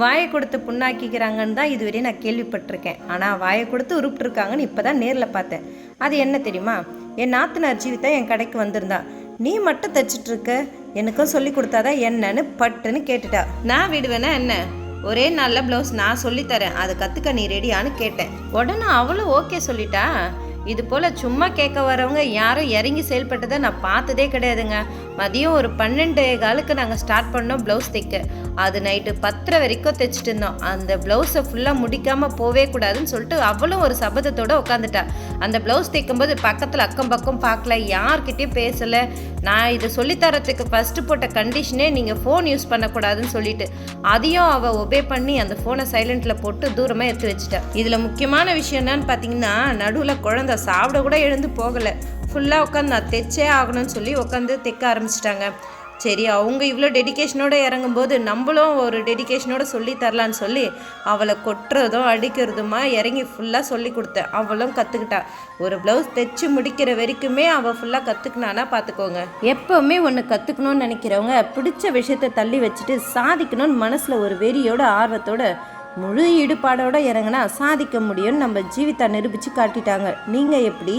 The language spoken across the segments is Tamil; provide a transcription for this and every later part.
வாயை கொடுத்து புண்ணாக்கிக்கிறாங்கன்னு தான் இதுவரையும் நான் கேள்விப்பட்டிருக்கேன். ஆனால் வாயை கொடுத்து உருப்பிட்டுருக்காங்கன்னு இப்போ தான் நேரில் பார்த்தேன். அது என்ன தெரியுமா? என் நாத்தனார் ஜீவிதா என் கடைக்கு வந்திருந்தா. நீ மட்டும் தைச்சிட்டு இருக்க எனக்கும் சொல்லி கொடுத்தாதா என்னன்னு பட்டுன்னு கேட்டுட்டா. நான் விடுவேனா என்ன? ஒரே நல்ல ப்ளவுஸ் நான் சொல்லித்தரேன் அதை கற்றுக்க நீ ரெடியான்னு கேட்டேன். உடனே அவளும் ஓகே சொல்லிட்டா. இது போல் சும்மா கேட்க வரவங்க யாரும் இறங்கி செயல்பட்டதை நான் பார்த்ததே கிடையாதுங்க. மதியம் ஒரு பன்னெண்டு காலுக்கு நாங்கள் ஸ்டார்ட் பண்ணோம் ப்ளவுஸ் தைக்க. அது நைட்டு பத்தரை வரைக்கும் தைச்சிட்டு இருந்தோம். அந்த ப்ளவுஸை ஃபுல்லாக முடிக்காமல் போவே கூடாதுன்னு சொல்லிட்டு அவளும் ஒரு சபதத்தோடு உட்காந்துட்டா அந்த ப்ளவுஸ் தைக்கும்போது பக்கத்தில் அக்கம் பக்கம் பார்க்கல யார்கிட்டயும் பேசலை. நான் இதை சொல்லித்தரத்துக்கு ஃபஸ்ட்டு போட்ட கண்டிஷனே நீங்கள் ஃபோன் யூஸ் பண்ணக்கூடாதுன்னு சொல்லிட்டு அதையும் அவள் ஒபே பண்ணி அந்த ஃபோனை சைலண்டில் போட்டு தூரமாக எடுத்து வச்சுட்டா. இதில் முக்கியமான விஷயம் என்னன்னு பார்த்தீங்கன்னா நடுவில் குழந்தை சாப்பிட கூட எழுந்து போகலை. ஃபுல்லாக உட்காந்து நான் தைச்சே ஆகணும்னு சொல்லி உட்காந்து தைக்க ஆரம்பிச்சிட்டாங்க. சரி அவங்க இவ்வளோ டெடிகேஷனோட இறங்கும்போது நம்மளும் ஒரு டெடிக்கேஷனோடு சொல்லி தரலான்னு சொல்லி அவளை கொட்டுறதும் அடிக்கிறதுமா இறங்கி ஃபுல்லாக சொல்லி கொடுத்தேன். அவளும் கற்றுக்கிட்டா ஒரு ப்ளவுஸ் தைச்சு முடிக்கிற வரைக்குமே அவள் ஃபுல்லாக கற்றுக்கினானா பார்த்துக்கோங்க எப்போவுமே ஒன்று கற்றுக்கணும்னு நினைக்கிறவங்க பிடிச்ச விஷயத்தை தள்ளி வச்சுட்டு சாதிக்கணும்னு மனசில் ஒரு வெறியோட ஆர்வத்தோட முழு ஈடுபாடோடு இறங்கினா சாதிக்க முடியும்னு நம்ம ஜீவிதா நிரூபித்து காட்டிட்டாங்க. நீங்கள் எப்படி?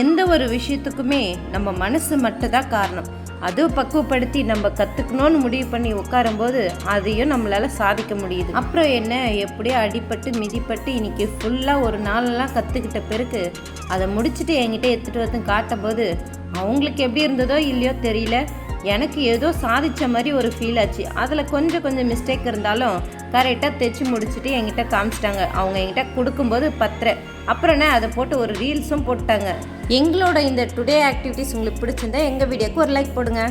எந்த ஒரு விஷயத்துக்குமே நம்ம மனசு மட்டும்தான் காரணம். அது பக்குவப்படுத்தி நம்ம கற்றுக்கணும்னு முடிவு பண்ணி உட்காரும்போது அதையும் நம்மளால் சாதிக்க முடியுது. அப்புறம் என்ன? எப்படியோ அடிபட்டு மிதிப்பட்டு இன்னைக்கு ஃபுல்லாக ஒரு நாளெல்லாம் கற்றுக்கிட்ட பிறகு அதை முடிச்சுட்டு என்கிட்ட எடுத்துகிட்டு வந்து காட்டும்போது அவங்களுக்கு எப்படி இருந்ததோ இல்லையோ தெரியல. எனக்கு ஏதோ சாதித்த மாதிரி ஒரு ஃபீல் ஆச்சு. அதில் கொஞ்சம் கொஞ்சம் மிஸ்டேக் இருந்தாலும் கரெக்டாக தைச்சி முடிச்சுட்டு என்கிட்ட காமிச்சிட்டாங்க. அவங்க என்கிட்ட கொடுக்கும்போது பத்திரை. அப்புறம் என்ன அதை போட்டு ஒரு ரீல்ஸும் போட்டாங்க. எங்களோட இந்த டுடே ஆக்டிவிட்டீஸ் உங்களுக்கு பிடிச்சிருந்தா எங்கள் வீடியோக்கு ஒரு லைக் போடுங்க.